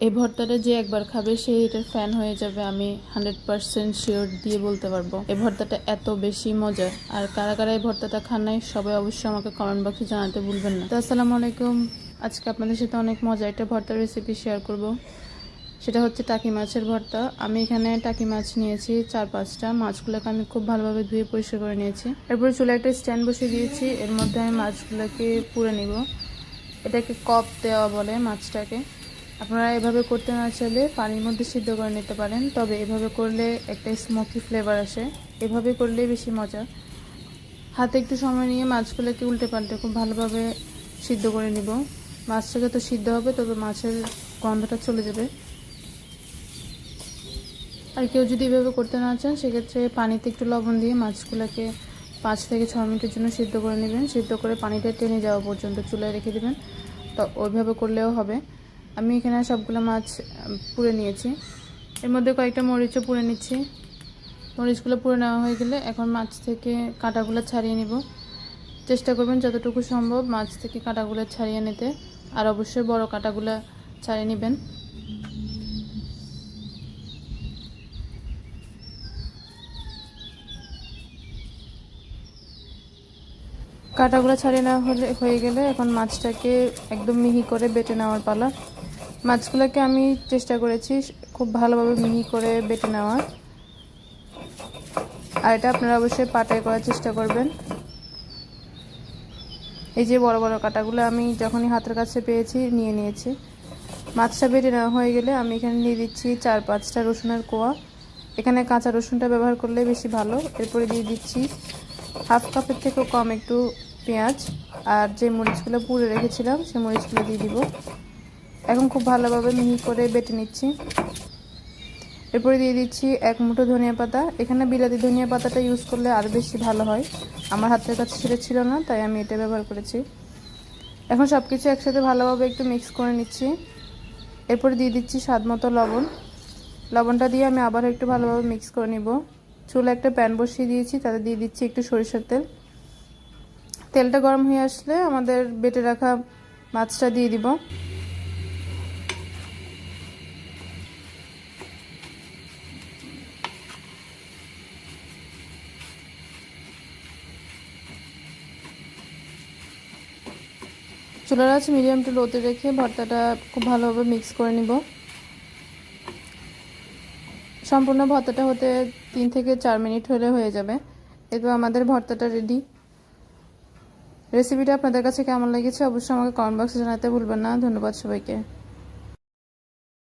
এই ভর্তাটা যে একবার খাবে, সে এটার ফ্যান হয়ে যাবে, আমি হান্ড্রেড পার্সেন্ট শিওর দিয়ে বলতে পারব। এই ভর্তাটা এত বেশি মজার। আর কারা কারা এই ভর্তাটা খান নাই, সবাই অবশ্যই আমাকে কমেন্ট বক্সে জানাতে ভুলবেন না। তো আসসালামু আলাইকুম। আজকে আপনাদের সাথে অনেক মজা একটা ভর্তার রেসিপি শেয়ার করব। সেটা হচ্ছে টাকি মাছের ভর্তা। আমি এখানে টাকি মাছ নিয়েছি, চার পাঁচটা। মাছগুলোকে আমি খুব ভালোভাবে ধুয়ে পরিষ্কার করে নিয়েছি। এরপরে চুলে একটা স্ট্যান্ড বসিয়ে দিয়েছি। এর মধ্যে আমি মাছগুলোকে পুড়ে নিব। এটাকে কপ দেওয়া বলে মাছটাকে। আপনারা এভাবে করতে না চাইলে পানির মধ্যে সিদ্ধ করে নিতে পারেন, তবে এভাবে করলে একটা স্মোকি ফ্লেভার আসে। এভাবে করলে বেশি মজা। হাতে একটু সময় নিয়ে মাছগুলোকে উল্টে পাল্টে খুব ভালোভাবে সিদ্ধ করে নিব। মাছটাকে তো সিদ্ধ হবে, তবে মাছের গন্ধটা চলে যাবে। আর কেউ যদি এভাবে করতে না চান, সেক্ষেত্রে পানিতে একটু লবণ দিয়ে মাছগুলোকে পাঁচ থেকে ছ মিনিটের জন্য সিদ্ধ করে নেবেন। সিদ্ধ করে পানিটা টেনে যাওয়া পর্যন্ত চুলায় রেখে দেবেন। তো ওইভাবে করলেও হবে। আমি এখানে সবগুলো মাছ পুড়ে নিয়েছি। এর মধ্যে কয়েকটা মরিচও পুড়ে নিচ্ছি। মরিচগুলো পুড়ে নেওয়া হয়ে গেলে এখন মাছ থেকে কাঁটাগুলো ছাড়িয়ে নিব। চেষ্টা করবেন যতটুকু সম্ভব মাছ থেকে কাঁটাগুলো ছাড়িয়ে নিতে। আর অবশ্যই বড় কাঁটাগুলো ছাড়িয়ে নেবেন। কাঁটাগুলো ছাড়িয়ে নেওয়া হলে হয়ে গেলে এখন মাছটাকে একদম মিহি করে বেটে নেওয়ার পালা। মাছগুলোকে আমি চেষ্টা করেছি খুব ভালোভাবে মিহি করে বেটে নেওয়ার। আর এটা আপনারা অবশ্যই পাটাই করার চেষ্টা করবেন। এই যে বড় বড় কাটাগুলো আমি যখনই হাতের কাছে পেয়েছি নিয়ে নিয়েছি। মাছটা বেটে নেওয়া হয়ে গেলে আমি এখানে নিয়ে দিচ্ছি চার পাঁচটা রসুনের কোয়া। এখানে কাঁচা রসুনটা ব্যবহার করলে বেশি ভালো। এরপরে দিয়ে দিচ্ছি হাফ কাপের থেকেও কম একটু পেঁয়াজ আর যে মরিচগুলো পুড়ে রেখেছিলাম সেই মরিচগুলো দিয়ে দিব। এখন খুব ভালোভাবে মিহি করে বেটে নিচ্ছি। এরপরে দিয়ে দিচ্ছি এক মুঠো ধনিয়া পাতা। এখানে বিলাতি ধনিয়া পাতাটা ইউজ করলে আরও বেশি ভালো হয়। আমার হাতের কাছে সেটা ছিল না, তাই আমি এটা ব্যবহার করেছি। এখন সব কিছু একসাথে ভালোভাবে একটু মিক্স করে নিচ্ছি। এরপরে দিয়ে দিচ্ছি স্বাদ মতো লবণ। লবণটা দিয়ে আমি আবার একটু ভালোভাবে মিক্স করে নিব। চুলে একটা প্যান বসিয়ে দিয়েছি, তাতে দিয়ে দিচ্ছি একটু সরিষার তেল। তেলটা গরম হয়ে আসলে আমাদের বেটে রাখা মাছটা দিয়ে দিব। চুলার আছে মিডিয়াম টু লোতে রেখে ভর্তাটা খুব ভালোভাবে মিক্স করে নিব। সম্পূর্ণ ভর্তাটা হতে তিন থেকে চার মিনিট হলে হয়ে যাবে। এরপর আমাদের ভর্তাটা রেডি রেসিপিটা আপনাদের কাছে কেমন লেগেছে অবশ্যই আমাকে কমেন্ট বক্সে জানাতে ভুলবেন না। ধন্যবাদ সবাইকে।